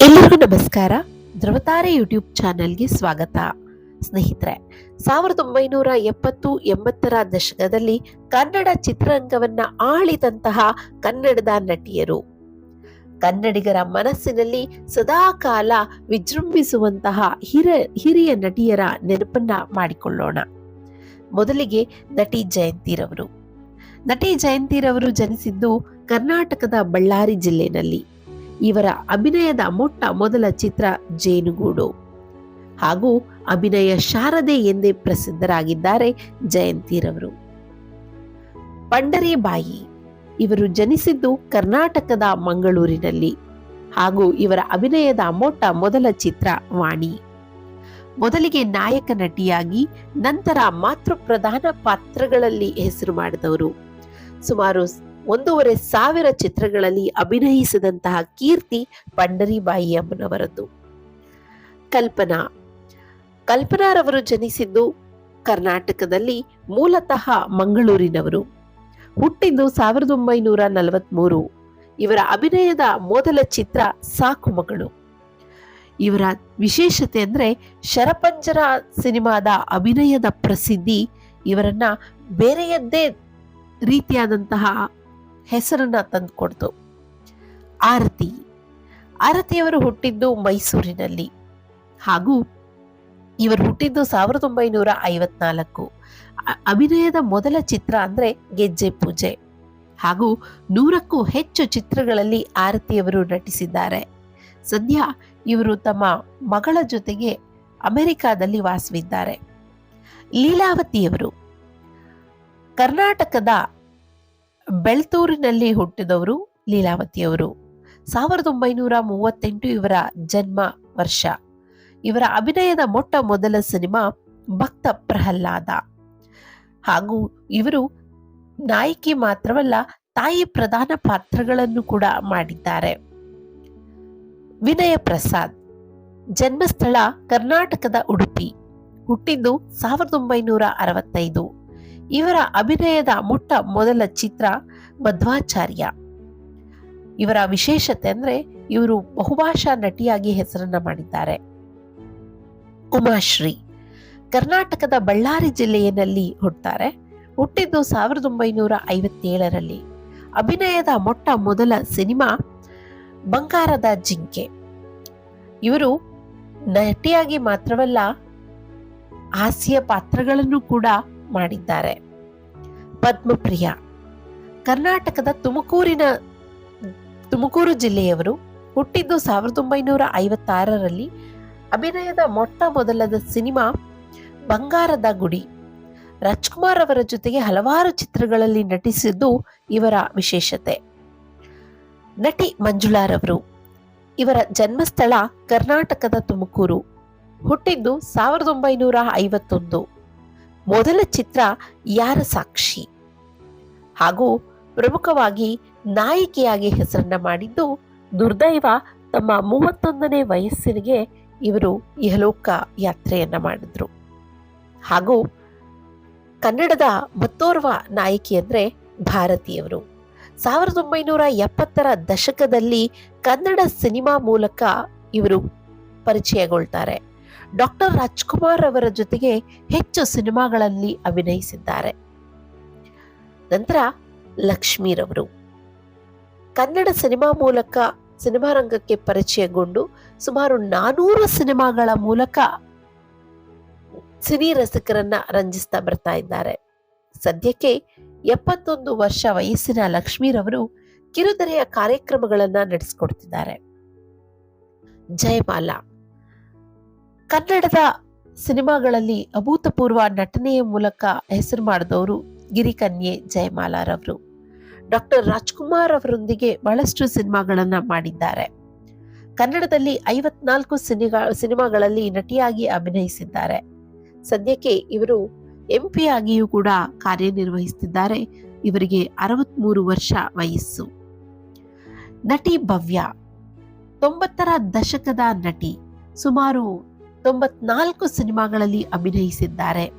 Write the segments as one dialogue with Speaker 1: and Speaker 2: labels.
Speaker 1: ಎಲ್ಲರಿಗೂ ನಮಸ್ಕಾರ. ಧ್ರುವತಾರೆ ಯೂಟ್ಯೂಬ್ ಚಾನೆಲ್ಗೆ ಸ್ವಾಗತ. ಸ್ನೇಹಿತರೆ, ಸಾವಿರದ ಒಂಬೈನೂರ ಎಪ್ಪತ್ತು ಎಂಬತ್ತರ ದಶಕದಲ್ಲಿ ಕನ್ನಡ ಚಿತ್ರರಂಗವನ್ನ ಆಳಿದಂತಹ ಕನ್ನಡದ ನಟಿಯರು. ಕನ್ನಡಿಗರ ಮನಸ್ಸಿನಲ್ಲಿ ಸದಾಕಾಲ ವಿಜೃಂಭಿಸುವಂತಹ ಹಿರ, ಹಿರಿಯ ನಟಿಯರ ನೆನಪನ್ನ ಮಾಡಿಕೊಳ್ಳೋಣ. ಮೊದಲಿಗೆ ನಟಿ ಜಯಂತಿರವರು. ನಟಿ ಜಯಂತಿರವರು ಜನಿಸಿದ್ದು ಕರ್ನಾಟಕದ ಬಳ್ಳಾರಿ ಜಿಲ್ಲೆನಲ್ಲಿ ಇವರ ಅಭಿನಯದ ಮೊಟ್ಟ ಮೊದಲ ಚಿತ್ರ ಜೇನುಗೂಡು. ಹಾಗೂ ಅಭಿನಯ ಶಾರದೆ ಎಂದೇ ಪ್ರಸಿದ್ಧರಾಗಿದ್ದಾರೆ ಜಯಂತಿರವರು. ಪಂಡರೇಬಾಯಿ ಇವರು ಜನಿಸಿದ್ದು ಕರ್ನಾಟಕದ ಮಂಗಳೂರಿನಲ್ಲಿ ಹಾಗೂ ಇವರ ಅಭಿನಯದ ಮೊಟ್ಟ ಮೊದಲ ಚಿತ್ರ ವಾಣಿ. ಮೊದಲಿಗೆ ನಾಯಕ ನಟಿಯಾಗಿ ನಂತರ ಮಾತೃ ಪ್ರಧಾನ ಪಾತ್ರಗಳಲ್ಲಿ ಹೆಸರು ಮಾಡಿದವರು. ಸುಮಾರು ಒಂದೂವರೆ ಸಾವಿರ ಚಿತ್ರಗಳಲ್ಲಿ ಅಭಿನಯಿಸಿದಂತಹ ಕೀರ್ತಿ ಪಂಡರಿಬಾಯಿ ಅಮ್ಮನವರದ್ದು. ಕಲ್ಪನಾ. ಕಲ್ಪನಾರವರು ಜನಿಸಿದ್ದು ಕರ್ನಾಟಕದಲ್ಲಿ ಮೂಲತಃ ಮಂಗಳೂರಿನವರು. ಹುಟ್ಟಿದ್ದು ಸಾವಿರದ ಒಂಬೈನೂರ ನಲವತ್ಮೂರು. ಇವರ ಅಭಿನಯದ ಮೊದಲ ಚಿತ್ರ ಸಾಕು ಮಗಳು. ಇವರ ವಿಶೇಷತೆ ಅಂದರೆ ಶರಪಂಜರ ಸಿನಿಮಾದ ಅಭಿನಯದ ಪ್ರಸಿದ್ಧಿ ಇವರನ್ನು ಬೇರೆಯದ್ದೇ ರೀತಿಯಾದಂತಹ ಹೆಸರನ್ನ ತಂದುಕೊಡ್ತು. ಆರತಿ. ಆರತಿಯವರು ಹುಟ್ಟಿದ್ದು ಮೈಸೂರಿನಲ್ಲಿ. ಹಾಗೂ ಇವರು ಹುಟ್ಟಿದ್ದು ಸಾವಿರದ ಒಂಬೈನೂರ ಐವತ್ನಾಲ್ಕು. ಅಭಿನಯದ ಮೊದಲ ಚಿತ್ರ ಅಂದರೆ ಗೆಜ್ಜೆ ಪೂಜೆ. ಹಾಗೂ ನೂರಕ್ಕೂ ಹೆಚ್ಚು ಚಿತ್ರಗಳಲ್ಲಿ ಆರತಿಯವರು ನಟಿಸಿದ್ದಾರೆ. ಸದ್ಯ ಇವರು ತಮ್ಮ ಮಗಳ ಜೊತೆಗೆ ಅಮೆರಿಕಾದಲ್ಲಿ ವಾಸವಿದ್ದಾರೆ. ಲೀಲಾವತಿಯವರು. ಕರ್ನಾಟಕದ ಬೆಳ್ತೂರಿನಲ್ಲಿ ಹುಟ್ಟಿದವರು ಲೀಲಾವತಿಯವರು. ಸಾವಿರದ ಒಂಬೈನೂರ ಮೂವತ್ತೆಂಟು ಇವರ ಜನ್ಮ ವರ್ಷ. ಇವರ ಅಭಿನಯದ ಮೊಟ್ಟ ಮೊದಲ ಸಿನಿಮಾ ಭಕ್ತ ಪ್ರಹ್ಲಾದ. ಹಾಗೂ ಇವರು ನಾಯಕಿ ಮಾತ್ರವಲ್ಲ, ತಾಯಿ ಪ್ರಧಾನ ಪಾತ್ರಗಳನ್ನು ಕೂಡ ಮಾಡಿದ್ದಾರೆ. ವಿನಯ ಪ್ರಸಾದ್, ಜನ್ಮಸ್ಥಳ ಕರ್ನಾಟಕದ ಉಡುಪಿ, ಹುಟ್ಟಿದ್ದು ಸಾವಿರದ ಒಂಬೈನೂರ ಅರವತ್ತೈದು. ಇವರ ಅಭಿನಯದ ಮೊಟ್ಟ ಮೊದಲ ಚಿತ್ರ ಮಧ್ವಾಚಾರ್ಯ ಇವರ ವಿಶೇಷತೆ ಅಂದ್ರೆ ಇವರು ಬಹುಭಾಷಾ ನಟಿಯಾಗಿ ಹೆಸರನ್ನ ಮಾಡಿದ್ದಾರೆ. ಉಮಾಶ್ರೀ ಕರ್ನಾಟಕದ ಬಳ್ಳಾರಿ ಜಿಲ್ಲೆಯಲ್ಲಿ ಹುಟ್ಟುತ್ತಾರೆ ಹುಟ್ಟಿದ್ದು ಸಾವಿರದ ಒಂಬೈನೂರ ಐವತ್ತೇಳರಲ್ಲಿ. ಅಭಿನಯದ ಮೊಟ್ಟ ಮೊದಲ ಸಿನಿಮಾ ಬಂಗಾರದ ಜಿಂಕೆ. ಇವರು ನಟಿಯಾಗಿ ಮಾತ್ರವಲ್ಲ ಹಾಸ್ಯ ಪಾತ್ರಗಳನ್ನು ಕೂಡ ಮಾಡಿದ್ದಾರೆ. ಪದ್ಮಪ್ರಿಯ. ಕರ್ನಾಟಕದ ತುಮಕೂರಿನ, ತುಮಕೂರು ಜಿಲ್ಲೆಯವರು ಹುಟ್ಟಿದ್ದು ಸಾವಿರದ ಒಂಬೈನೂರ ಐವತ್ತಾರರಲ್ಲಿ ಅಭಿನಯದ ಮೊಟ್ಟ ಮೊದಲದ ಸಿನಿಮಾ ಬಂಗಾರದ ಗುಡಿ. ರಾಜ್ಕುಮಾರ್ ಅವರ ಜೊತೆಗೆ ಹಲವಾರು ಚಿತ್ರಗಳಲ್ಲಿ ನಟಿಸಿದ್ದು ಇವರ ವಿಶೇಷತೆ. ನಟಿ ಮಂಜುಳಾರವರು ಇವರ ಜನ್ಮಸ್ಥಳ ಕರ್ನಾಟಕದ ತುಮಕೂರು. ಹುಟ್ಟಿದ್ದು ಸಾವಿರದ ಒಂಬೈನೂರ ಐವತ್ತೊಂದು. ಮೊದಲ ಚಿತ್ರ ಯಾರ ಸಾಕ್ಷಿ? ಹಾಗೂ ಪ್ರಮುಖವಾಗಿ ನಾಯಕಿಯಾಗಿ ಹೆಸರನ್ನ ಮಾಡಿದ್ದು ದುರ್ದೈವ ತಮ್ಮ ಮೂವತ್ತೊಂದನೇ ವಯಸ್ಸಿನಿಗೆ ಇವರು ಇಹಲೋಕ ಯಾತ್ರೆಯನ್ನ ಮಾಡಿದ್ರು. ಹಾಗೂ ಕನ್ನಡದ ಮತ್ತೋರ್ವ ನಾಯಕಿ ಅಂದ್ರೆ ಭಾರತೀಯವರು. ಸಾವಿರದ ಒಂಬೈನೂರ ಎಪ್ಪತ್ತರ ದಶಕದಲ್ಲಿ ಕನ್ನಡ ಸಿನಿಮಾ ಮೂಲಕ ಇವರು ಪರಿಚಯಗೊಳ್ತಾರೆ. ಡಾಕ್ಟರ್ ರಾಜ್ಕುಮಾರ್ ಅವರ ಜೊತೆಗೆ ಹೆಚ್ಚು ಸಿನಿಮಾಗಳಲ್ಲಿ ಅಭಿನಯಿಸಿದ್ದಾರೆ. ನಂತರ ಲಕ್ಷ್ಮೀರವರು. ಕನ್ನಡ ಸಿನಿಮಾ ಮೂಲಕ ಸಿನಿಮಾ ರಂಗಕ್ಕೆ ಪರಿಚಯಗೊಂಡು ಸುಮಾರು ನಾನೂರು ಸಿನಿಮಾಗಳ ಮೂಲಕ ಸಿನಿ ರಸಿಕರನ್ನ ರಂಜಿಸ್ತಾ ಬರ್ತಾ ಇದ್ದಾರೆ. ಸದ್ಯಕ್ಕೆ ಎಪ್ಪತ್ತೊಂದು ವರ್ಷ ವಯಸ್ಸಿನ ಲಕ್ಷ್ಮೀರವರು ಕಿರುತೆರೆಯ ಕಾರ್ಯಕ್ರಮಗಳನ್ನ ನಡೆಸಿಕೊಡ್ತಿದ್ದಾರೆ. ಜಯಮಾಲಾ. ಕನ್ನಡದ ಸಿನಿಮಾಗಳಲ್ಲಿ ಅಭೂತಪೂರ್ವ ನಟನೆಯ ಮೂಲಕ ಹೆಸರು ಮಾಡಿದವರು ಗಿರಿಕನ್ಯೆ ಜಯಮಾಲಾರವರು. ಡಾಕ್ಟರ್ ರಾಜ್ಕುಮಾರ್ ಅವರೊಂದಿಗೆ ಬಹಳಷ್ಟು ಸಿನಿಮಾಗಳನ್ನ ಮಾಡಿದ್ದಾರೆ. ಕನ್ನಡದಲ್ಲಿ ಐವತ್ನಾಲ್ಕು ಸಿನಿಮಾ, ಸಿನಿಮಾಗಳಲ್ಲಿ ನಟಿಯಾಗಿ ಅಭಿನಯಿಸಿದ್ದಾರೆ. ಸದ್ಯಕ್ಕೆ ಇವರು ಎಂಪಿ ಆಗಿಯೂ ಕೂಡ ಕಾರ್ಯನಿರ್ವಹಿಸುತ್ತಿದ್ದಾರೆ. ಇವರಿಗೆ ಅರವತ್ಮೂರು ವರ್ಷ ವಯಸ್ಸು. ನಟಿ ಭವ್ಯ, ತೊಂಬತ್ತರ ದಶಕದ ನಟಿ, ಸುಮಾರು ತೊಂಬತ್ನಾಲ್ಕು ಸಿನಿಮಾಗಳಲ್ಲಿ ಅಭಿನಯಿಸಿದ್ದಾರೆ.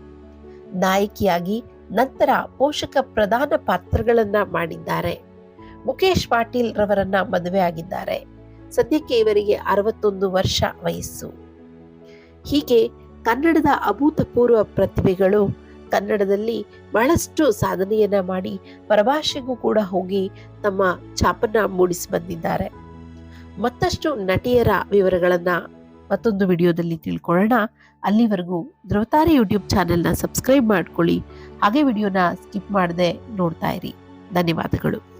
Speaker 1: ನಾಯಕಿಯಾಗಿ ನಂತರ ಪೋಷಕ ಪ್ರಧಾನ ಪಾತ್ರಗಳನ್ನ ಮಾಡಿದ್ದಾರೆ. ಮುಖೇಶ್ ಪಾಟೀಲ್ ರವರನ್ನ ಮದುವೆ ಆಗಿದ್ದಾರೆ. ಸದ್ಯಕ್ಕೆ ಇವರಿಗೆ ಅರವತ್ತೊಂದು ವರ್ಷ ವಯಸ್ಸು. ಹೀಗೆ ಕನ್ನಡದ ಅಭೂತಪೂರ್ವ ಪ್ರತಿಭೆಗಳು ಕನ್ನಡದಲ್ಲಿ ಬಹಳಷ್ಟು ಸಾಧನೆಯನ್ನ ಮಾಡಿ ಪರಭಾಷೆಗೂ ಕೂಡ ಹೋಗಿ ತಮ್ಮ ಛಾಪನ್ನ ಮೂಡಿಸಿ ಬಂದಿದ್ದಾರೆ. ಮತ್ತಷ್ಟು ನಟಿಯರ ವಿವರಗಳನ್ನ ಮತ್ತೊಂದು ವಿಡಿಯೋದಲ್ಲಿ ತಿಳ್ಕೊಳ್ಳೋಣ. ಅಲ್ಲಿವರೆಗೂ ಧ್ರುವತಾರೆ ಯೂಟ್ಯೂಬ್ ಚಾನೆಲ್ನ ಸಬ್ಸ್ಕ್ರೈಬ್ ಮಾಡ್ಕೊಳ್ಳಿ. ಹಾಗೆ ವಿಡಿಯೋನ ಸ್ಕಿಪ್ ಮಾಡದೆ ನೋಡ್ತಾ ಇರಿ. ಧನ್ಯವಾದಗಳು.